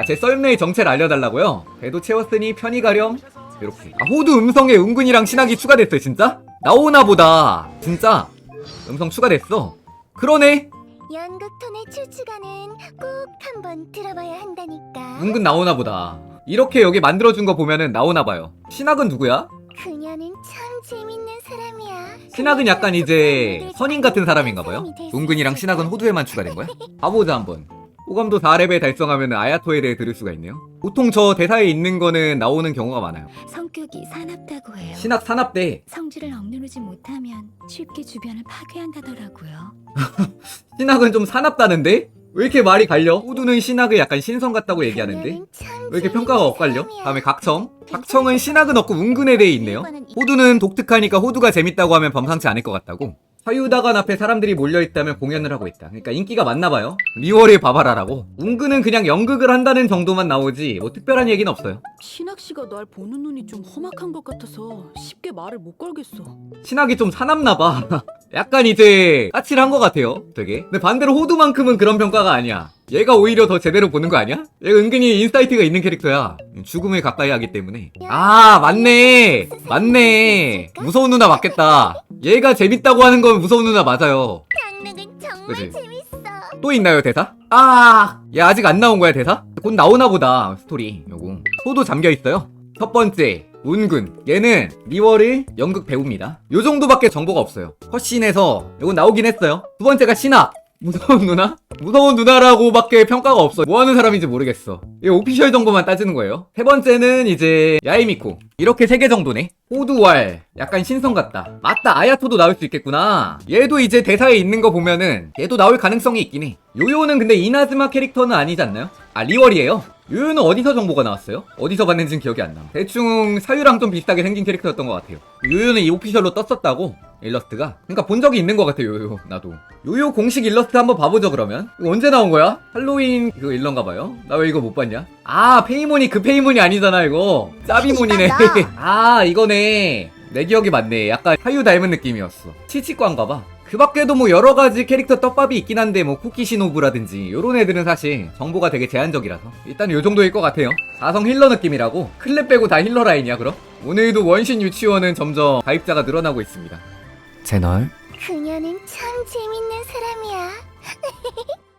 아, 제 썰매의 정체를 알려달라고요? 배도 채웠으니 편히 가렴. 이렇게. 아, 호두 음성에 은근이랑 신학이 추가됐어요, 진짜? 나오나 보다. 진짜. 음성 추가됐어. 그러네. 연극톤의 출추가는 꼭 한번 들어봐야 한다니까. 은근 나오나 보다. 이렇게 여기 만들어준 거 보면은 나오나 봐요. 신학은 누구야? 그녀는 참 재밌는 사람이야. 신학은 약간 이제 선인 같은 사람인가 봐요. 은근이랑 신학은 호두에만 추가된 거야? 가보자 한번. 호감도 4레벨 달성하면 아야토에 대해 들을 수가 있네요. 보통 저 대사에 있는 거는 나오는 경우가 많아요. 성격이 사납다고 해요. 신학 산업대 성질을 억누르지 못하면 쉽게 주변을 파괴한다더라고요. 신학은 좀 사납다는데? 왜 이렇게 말이 갈려? 호두는 신학을 약간 신성 같다고 얘기하는데? 왜 이렇게 평가가 엇갈려? 다음에 각청. 각청은 신학은 없고 은근에 대해 있네요. 호두는 독특하니까 호두가 재밌다고 하면 범상치 않을 것 같다고. 사유다관 앞에 사람들이 몰려있다면 공연을 하고 있다. 그러니까 인기가 많나봐요. 리월의 바바라라고. 은근은 그냥 연극을 한다는 정도만 나오지 뭐 특별한 얘기는 없어요. 신학 씨가 날 보는 눈이 좀 험악한 것 같아서 쉽게 말을 못 걸겠어. 신학이 좀 사납나봐. 약간 이제 까칠한 것 같아요. 되게. 근데 반대로 호두만큼은 그런 평가가 아니야. 얘가 오히려 더 제대로 보는 거 아니야? 얘가 은근히 인사이트가 있는 캐릭터야. 죽음을 가까이 하기 때문에. 아, 맞네. 맞네. 무서운 누나 맞겠다. 얘가 재밌다고 하는 건 무서운 누나 맞아요. 강릉은 정말 그치? 재밌어. 또 있나요, 대사? 아, 얘 아직 안 나온 거야, 대사? 곧 나오나 보다, 스토리. 요거. 소도 잠겨 있어요. 첫 번째, 운군. 얘는 리월을 연극 배우입니다. 요 정도밖에 정보가 없어요. 컷신에서 요건 나오긴 했어요. 두 번째가 신학. 무서운 누나? 무서운 누나라고 밖에 평가가 없어. 뭐 하는 사람인지 모르겠어. 이 오피셜 정보만 따지는 거예요. 세 번째는 이제 야이미코. 이렇게 세 개 정도네. 호두왈. 약간 신성 같다. 맞다. 아야토도 나올 수 있겠구나. 얘도 이제 대사에 있는 거 보면은 얘도 나올 가능성이 있긴 해. 요요는 근데 이나즈마 캐릭터는 아니지 않나요? 아, 리월이에요. 요요는 어디서 정보가 나왔어요? 어디서 봤는지는 기억이 안 나. 대충 사유랑 좀 비슷하게 생긴 캐릭터였던 것 같아요. 요요는 이 오피셜로 떴었다고? 일러스트가? 그러니까 본 적이 있는 것 같아 요요 나도 요요 공식 일러스트 한번 봐보죠 그러면 이거 언제 나온 거야? 할로윈 그 일러인가 봐요 나 왜 이거 못 봤냐? 아 페이몬이 그 페이몬이 아니잖아 이거 짜비몬이네. 아 이거네 내 기억이 맞네 약간 하유 닮은 느낌이었어 치치과인가 봐 그 밖에도 뭐 여러 가지 캐릭터 떡밥이 있긴 한데 뭐 쿠키 시노브라든지 요런 애들은 사실 정보가 되게 제한적이라서 일단 요 정도일 것 같아요. 4성 힐러 느낌이라고? 클랩 빼고 다 힐러 라인이야 그럼? 오늘도 원신 유치원은 점점 가입자가 늘어나고 있습니다. 제널 그녀는 참 재밌는 사람이야.